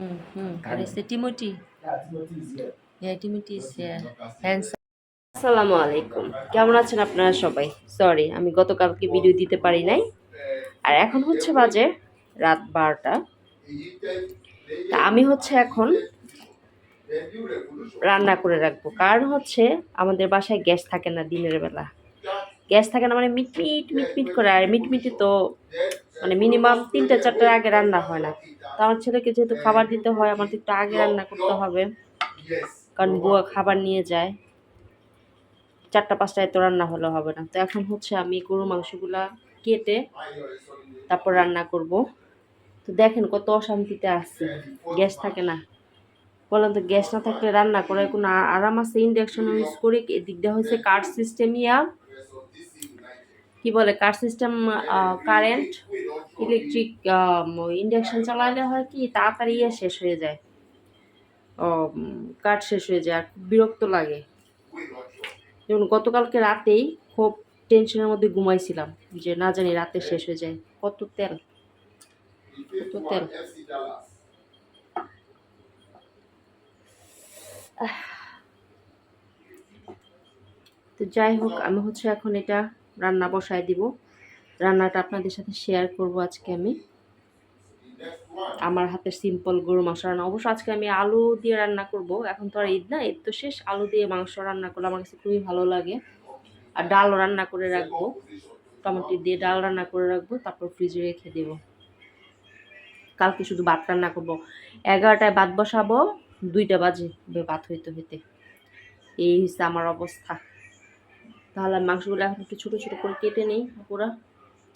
The Timothy. Yeah, Timothy is uh, আসসালামু আলাইকুম কেমন আছেন আপনারা সবাই? সরি আমি গতকালকে ভিডিও দিতে পারি নাই। আর এখন হচ্ছে বাজে রাত বারোটা। তা আমি হচ্ছে এখন রান্না করে রাখব। কারণ হচ্ছে আমাদের বাসায় গ্যাস থাকে না দিনের বেলা। গ্যাস থাকে না মানে মিটমিট মিটমিট করে, আর মিটমিটি তো মানে মিনিমাম তিনটে, চারটার আগে রান্না হয় না। তো আমার ছেলেকে যেহেতু খাবার দিতে হয় আমার তো একটু আগে রান্না করতে হবে, কারণ বুয়া খাবার নিয়ে যায়। চারটা, পাঁচটায় তো রান্না হলে হবে না। তো এখন হচ্ছে আমি গরু মাংসগুলা কেটে তারপর রান্না করব। তো দেখেন কত অশান্তিতে আছি। গ্যাস থাকে না। বলেন তো, গ্যাস না থাকলে রান্না করার কোনো আরাম আছে? ইন্ডাকশন ইউজ করে, এদিক দিয়ে হচ্ছে কার্ড ইয়া। কি বলে card system current electric induction চালালে হয় কি, তাড়াতাড়ি ইয়ে শেষ হয়ে যায়। কাঠ শেষ হয়ে যায়, আর বিরক্ত লাগে। যেমন গতকালকে রাতেই খুব টেনশনের মধ্যে ঘুমাইছিলাম, যে না জানি রাতে শেষ হয়ে যায়। কত তেল কত তেল। তো যাই হোক, আমি হচ্ছে এখন এটা রান্না বসায় দিব। রান্নাটা আপনাদের সাথে শেয়ার করব আজকে আমি। আমার হাতে সিম্পল গরু মাংস রান্না। অবশ্য আজকে আমি আলু দিয়ে রান্না করব। এখন তো আর ঈদ না, ঈদ তো শেষ। আলু দিয়ে মাংস রান্না করলে আমার কাছে খুবই ভালো লাগে। আর ডালও রান্না করে রাখব। টমেটো দিয়ে ডাল রান্না করে রাখব, তারপর ফ্রিজে রেখে দেবো। কালকে শুধু ভাত রান্না করব। এগারোটায় ভাত বসাবো, দুইটা বাজে ভাত হইতে হইতে। এই হচ্ছে আমার অবস্থা। তাহলে মাংসগুলো এখন একটু ছোটো ছোটো করে কেটে নিই পুরো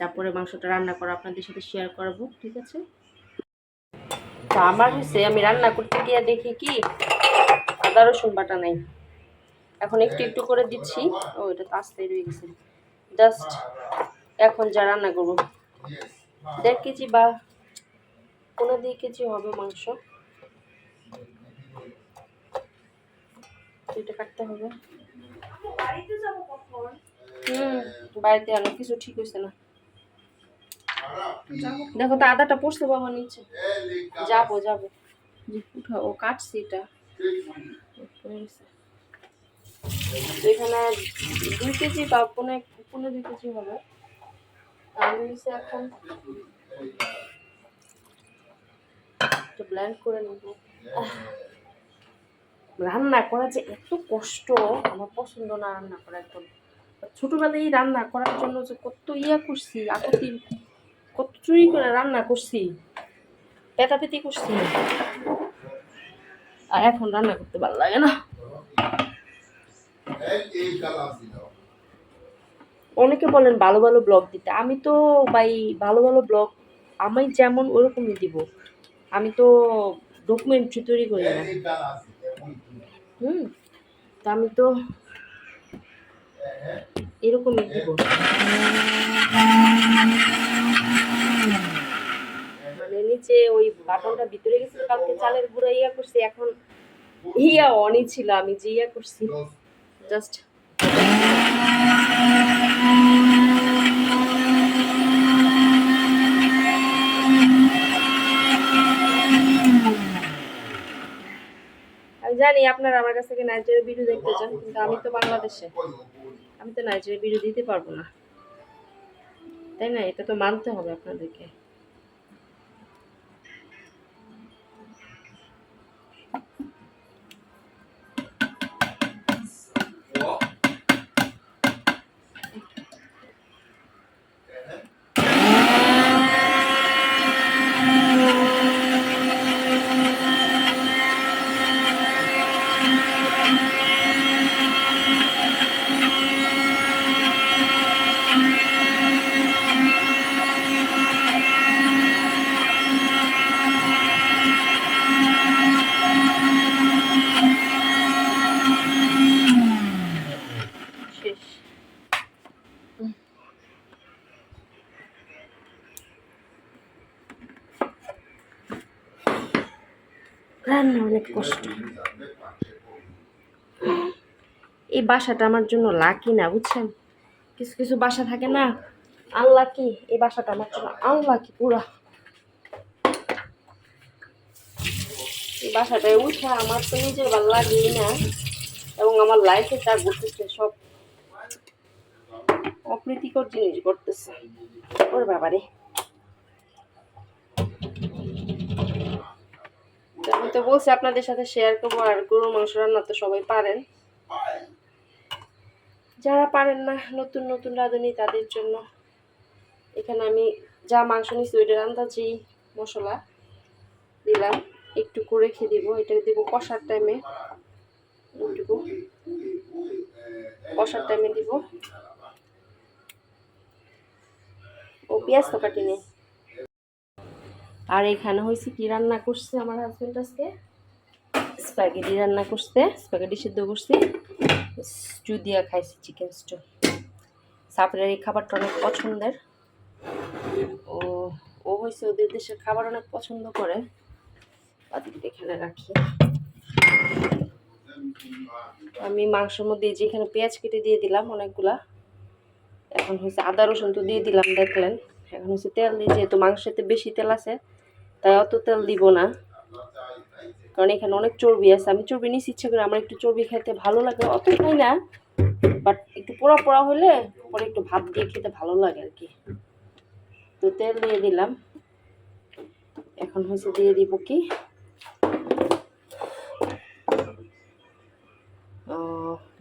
তারপরে মাংসটা রান্না করা আপনাদের সাথে শেয়ার করব, ঠিক আছে? তা আমার হচ্ছে আমি রান্না করতে গিয়ে দেখি কি, আদা রসুন বাটা নাই। এখন একটু একটু করে দিচ্ছি। ও, এটা তো আস্তে রয়ে গেছে। জাস্ট এখন যা রান্না করব। দেড় কেজি বা পনেরো দুই কেজি হবে মাংস। এটা কাটতে হবে। হুম, বাড়িতে আনো, কিছু ঠিক হয়েছে না। দেখো তো আদাটা পড়ছে বাবা নিচে। যাব যাব। ও কাটছি এটা। এখানে দুই কেজি বা পনেরো পনেরো দুই কেজি হবে। আমি হচ্ছে এখন ব্ল্যান্ড করে নেব। রান্না করা যে এত কষ্ট, আমার পছন্দ না রান্না করা একদম। ছোটবেলায় রান্না করার জন্য যে কত ইয়া করছি আকতি কত চুরি করে রান্না করছি পেতাপেতি করছি। আর এখন রান্না করতে ভালো লাগে না। অনেকে বলেন ভালো ভালো ব্লগ দিতে। আমি তো ভাই, ভালো ভালো ব্লগ আমি যেমন ওরকমই দিব। আমি তো ডকুমেন্টারি তৈরি করি না। হুম, তা আমি তো এরকমই দিব। মানে নিচে ওই বাটনটা ভিতরে গেছে, কালকে চালের গুঁড়ো ইয়া করছি, এখন ইয়া অনই ছিল, আমি যে ইয়া করছি জাস্ট আমি জানি আপনারা আমার কাছ থেকে নাইজেরিয়া ভিডিও দেখতে চান, কিন্তু আমি তো বাংলাদেশে। আমি তো নাইজেরিয়া ভিডিও দিতে পারব না। তাই না? এটা তো মানতে হবে আপনাদেরকে শেষ রান্না অনেক কষ্ট। এই বাসাটা আমার জন্য লাকি না, বুঝছেন? কিছু কিছু বাসা থাকে না আনলাকি এই বাসাটা আমার জন্য আনলাকি পুরা। বাসাটায় উঠে আমার তো নিজের ভালো লাগেই না, এবং আমার লাইফে যা ঘটতেছে সব অপ্রীতিকর জিনিস ঘটতেছে। ওর বাবারে। আমি তো বলছি আপনাদের সাথে শেয়ার করব আর গরুর মাংস রান্না তো সবাই পারেন। যারা পারেন না, নতুন নতুন রাঁধুনি তাদের জন্য। এখানে আমি যা মাংস নিচ্ছি ওইটার আন্দাজি মশলা দিলাম। একটু করে রেখে দিব, এটা দিব কষার টাইমে একটুকু। কষার টাইমে দিব। ও, পেঁয়াজ তো কাটিনি। আর এখানে হয়েছে কি রান্না করছে আমার হাজবেন্ড আজকে? স্প্যাগেটি রান্না করছে, স্প্যাগেটি সিদ্ধ করছি। স্টু দিয়া খাইছি চিকেন স্টু সাপরের এই খাবারটা অনেক পছন্দের। ও ও হয়েছে ওদের দেশের খাবার অনেক পছন্দ করে। তাদেরকে এখানে রাখি। আমি মাংসের মধ্যে এই যে এখানে পেঁয়াজ কেটে দিয়ে দিলাম অনেকগুলা। এখন হচ্ছে আদা রসুন তো দিয়ে দিলাম, দেখলেন। এখন হচ্ছে তেল দিয়ে, যেহেতু মাংসেতে বেশি তেল আছে তাই অত তেল দিব না। কারণ এখানে অনেক চর্বি আছে। আমি চর্বি নিচ্ছি ইচ্ছে করে আমার একটু চর্বি খেতে ভালো লাগে অত খাই না। বাট একটু পোড়া পোড়া হলে পরে একটু ভাত দিয়ে খেতে ভালো লাগে আর কি। তো তেল দিয়ে দিলাম। এখন হচ্ছে দিয়ে দিব কি?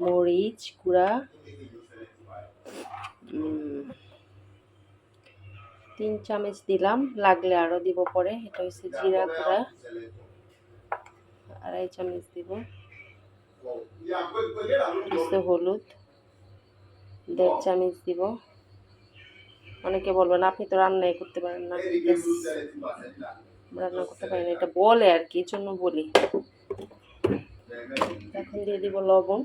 মরিচ উম, তিন চামচ দিলাম, লাগলে আরও দিব পরে। এটা হচ্ছে জিরা গুঁড়া। আড়াই চামচ দিব। হলুদ, দেড় চামচ দিব। অনেকে বলবেন, আপনি তো রান্নাই করতে পারেন না। রান্না করতে পারেন এটা বলে আর কি জন্য বলি। এখন দিয়ে দিব লবণ।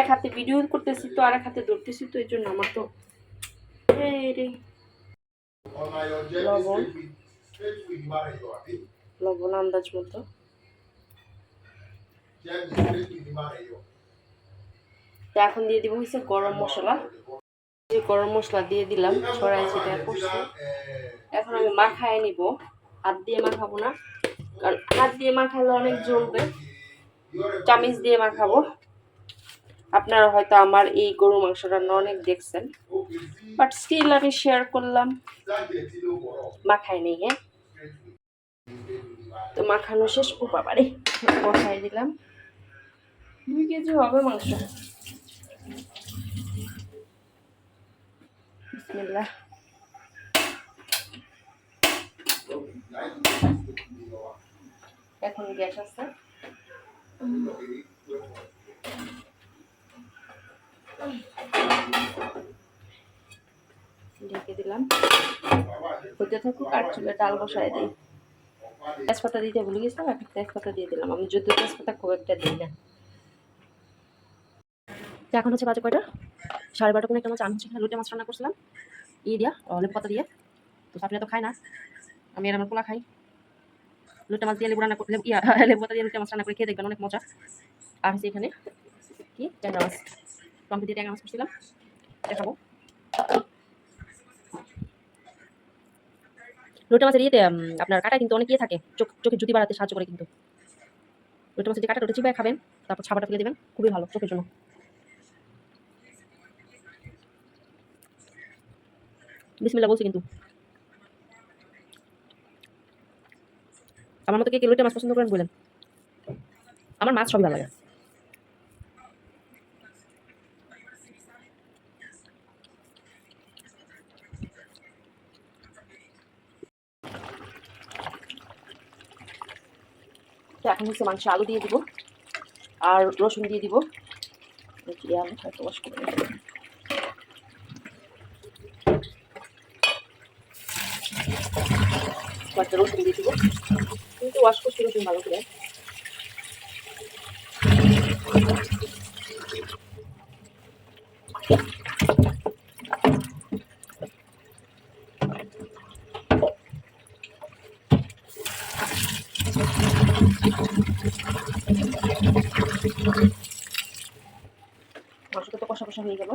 এক হাতে ভিডিও করতেছি তো আর এক হাতে ধরতেছি তো এই জন্য আমার তো লবণ লবণ আন্দাজ মতো তো এখন দিয়ে দিব হচ্ছে গরম মশলা যে গরম মশলা দিয়ে দিলাম ছড়াই ছিটা করছি এখন আমি মাখায় নিব হাত দিয়ে মাখাবো না কারণ হাত দিয়ে মাখালে অনেক জ্বলবে চামিচ দিয়ে মাখাবো আপনারা হয়তো আমার এই গরু মাংস রান্না অনেক দেখছেন। বাট স্টিল আমি শেয়ার করলাম। মাখাই নেই হ্যাঁ? তো মাখানো শেষ, ও বাবারে বসাই দিলাম। দুই কেজি হবে মাংস। এখন গ্যাস আছে। দিলাম হতে থাকুক, আর চুলে ডাল বসাই দিই। তেজপাতা দিতে ভুলে গেছিলাম একটা তেজপাতা দিয়ে দিলাম। আমি যদিও তেজপাতা খুব একটা দিই না। এখন হচ্ছে বাজে কয়টা? সাড়ে বারোটা কোনো একটা চান হচ্ছে লুটে মাছ রান্না করছিলাম। ই দিয়া লেবু পাতা দিয়ে। তো সাপড়ে তো খায় না। আমি আর আমার পোলা খাই। লুটে মাছ দিয়ে লেবু রান্না করে ইয়া, লেবু পাতা দিয়ে লুটে মাছ রান্না করে খেয়ে দেখবেন, অনেক মজা। আর হচ্ছে এখানে কি? ট্যাংরা মাছ। টমেটো দিয়ে ট্যাংরা মাছ করছিলাম। দেখাবো। লোটা মাছের ইয়েতে আপনার কাটা কিন্তু অনেক ইয়ে থাকে। চোখ চোখে জুতি বাড়াতে সাহায্য করে কিন্তু। লোটা মাছের যে কাটা ওটা চিবায় খাবেন, তারপর ছাপাটা ফেলে দেবেন, খুবই ভালো চোখের জন্য। বিসমিল্লা বলছি কিন্তু। আমার মতো কে কে লোটা মাছ পছন্দ করেন বলেন। আমার মাছ সবই ভালো লাগে। তো এখন হচ্ছে মাংস আলু দিয়ে দিব আর রসুন দিয়ে দিব। আলু ওয়াশ করে। কয়েকটা রসুন দিয়ে দিব। কিন্তু ওয়াশ করছি রসুন ভালো করে। মশলা তো কষা কষা হয়ে গেল।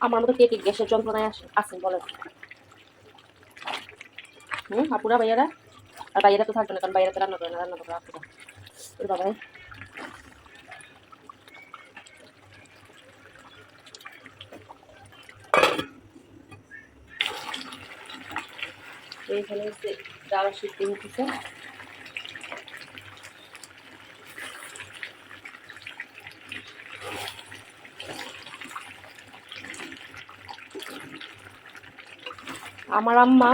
আমার মতো কে কে গ্যাসের যন্ত্রণায় আসে আছেন বলেন? ভাইয়ারা তো থাকবে না কারণ ভাইয়ারা তো রান্না করে এইখানে হচ্ছে ডাল সিদ্ধ আমার আম্মা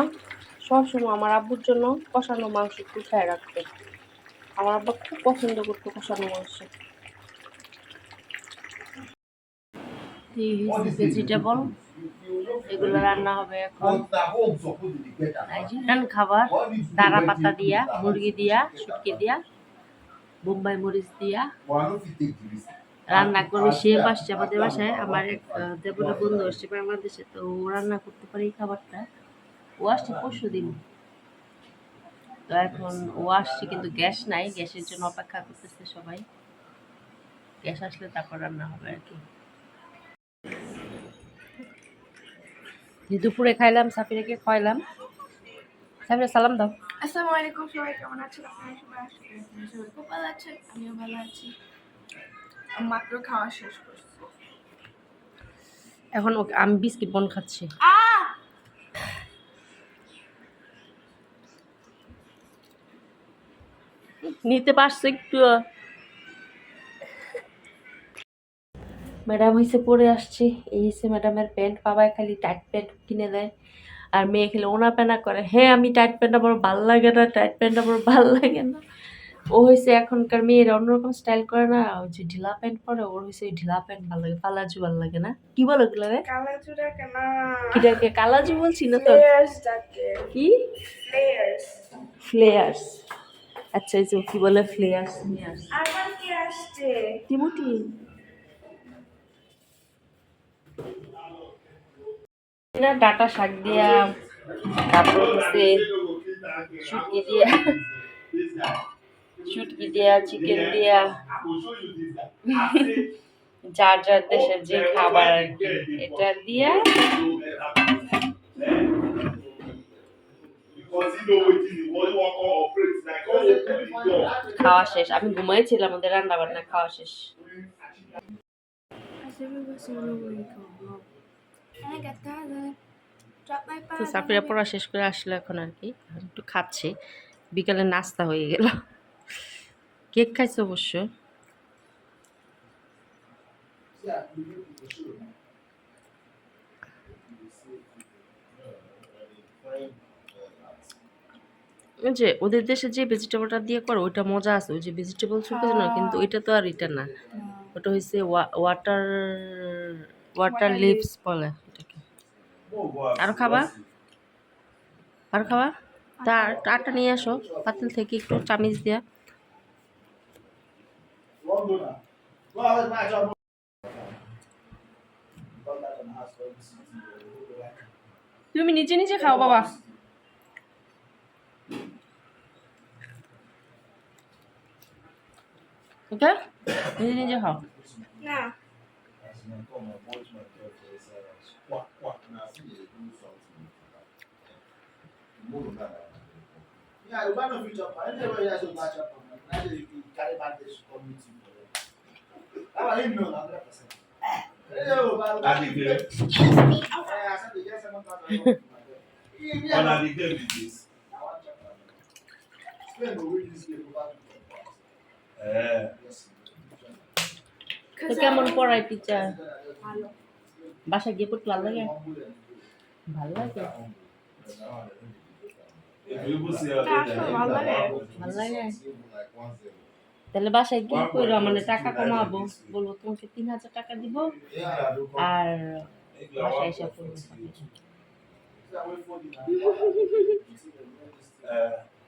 সবসময় আমার আব্বুর জন্য কষানো মাংস কুচায় রাখতো আমার আব্বা খুব পছন্দ করতো কষানো মাংস। ভেজিটেবল এগুলো রান্না হবে এখন। নাইজেরিয়ান খাবার দাঁড়া পাতা দিয়া মুরগি দিয়া শুটকি দিয়া বোম্বাই মরিচ দিয়া। রান্না করবে সে আসছে আমাদের বাসায়। আমার এক দেবরের বন্ধু আসছে বাংলাদেশে তো রান্না করতে পারে এই খাবারটা। ও আসছে পরশু দিন। তো এখন ও আসছে কিন্তু গ্যাস নাই গ্যাসের জন্য অপেক্ষা করতেছে সবাই। গ্যাস আসলে তারপর রান্না হবে আর কি। দুপুরে খাইলাম সাফিরাকে খাইলাম সাফিরা সালাম দাও। আসসালামু আলাইকুম সবাই কেমন আছেন? আপনারা সবাই সবাই খুব ভালো আছেন আমিও ভালো আছি। মাত্র খাওয়া শেষ করছি। এখন আমি বিস্কিট বন খাচ্ছি। আহ! নিতে পারছ একটু। ম্যাডাম হয়েছে পরে আসছি এই হচ্ছে ম্যাডামের প্যান্ট বাবাই খালি টাইট প্যান্ট কিনে দেয়। আর মেয়ে খেলে ওনা প্যানা করে। হ্যাঁ আমি টাইট প্যান্ট আমার ভালো লাগে না টাইট প্যান্ট আমার ভালো লাগে না। ও হয়েছে এখনকার মেয়ের অন্যরকম স্টাইল করে না ওই যে ঢিলা প্যান্ট পরে ওর হয়েছে ওই ঢিলা প্যান্ট ভালো লাগে পালাজু ভালো লাগে না। কি বলো ওগুলো রে? কালা কেন? কিটাকে কালাজু বলছি না তো? কি? ফ্লেয়ার্স ফ্লেয়ার্স আচ্ছা এই যে কি বলে ফ্লেয়ার্স নিয়ে আসছে আমার কি আসছে? টিমুটি। না ডাটা শাক দিয়া তারপর হচ্ছে শুটকি দিয়া শুটকি দিয়া চিকেন দিয়া যার যার দেশের যে খাবার আর কি এটা দিয়া। খাওয়া শেষ। আমি ঘুমাইছিলাম, আমাদের রান্না বান্না খাওয়া শেষ। তো সাফিরা পড়া শেষ করে আসলো এখন আর কি। একটু খাচ্ছে। বিকালে নাস্তা হয়ে গেল। কেক খাইছে অবশ্য। ওই যে ওদের দেশে যে ভেজিটেবলটা দিয়ে করে ওইটা মজা আছে। ওই যে ভেজিটেবল সুপ না কিন্তু ওইটা তো আর এটা না। ওটা হচ্ছে ওয়াটার ওয়াটার লিভস বলে এটাকে। আরও খাবা? আর খাবা? তার টাটা নিয়ে আসো পাতিল থেকে একটু চামিচ দিয়া। তুমি নিজে নিজে খাও বাবা। ওকে নিজে নিজে খাও না Yeah, you can't reach up. I never hear so much up. Now you carry back this community. How are you know that hundred percent? Hello, Láti gbé ọ̀nà àdìgbé mi dé. তো কেমন পড়ায় teacher বাসায় গিয়ে পড়তে ভালো লাগে? ভালো লাগে। তাহলে বাসায় গিয়ে কইরো মানে টাকা কমাবো। বলব তোমাকে তিন হাজার টাকা দিব আর বাসায় এসে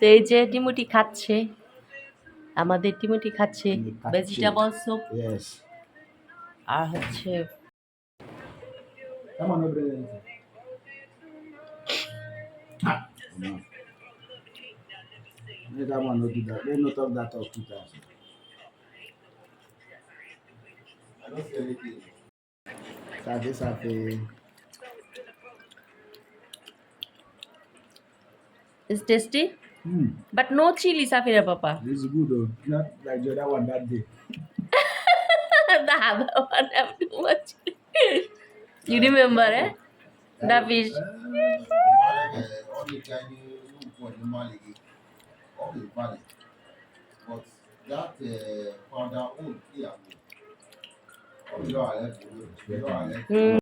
তো এই যে টিমুটি খাচ্ছে আমাদের টিমুটি খাচ্ছে। ভেজিটেবল স্যুপ আর হচ্ছে over there. Mm. But no chili, Safira Papa. This is good, though. Not like the other one that day. the other one have too much. you eh? uh, remember, uh, eh? Uh, the fish. But uh. Mm.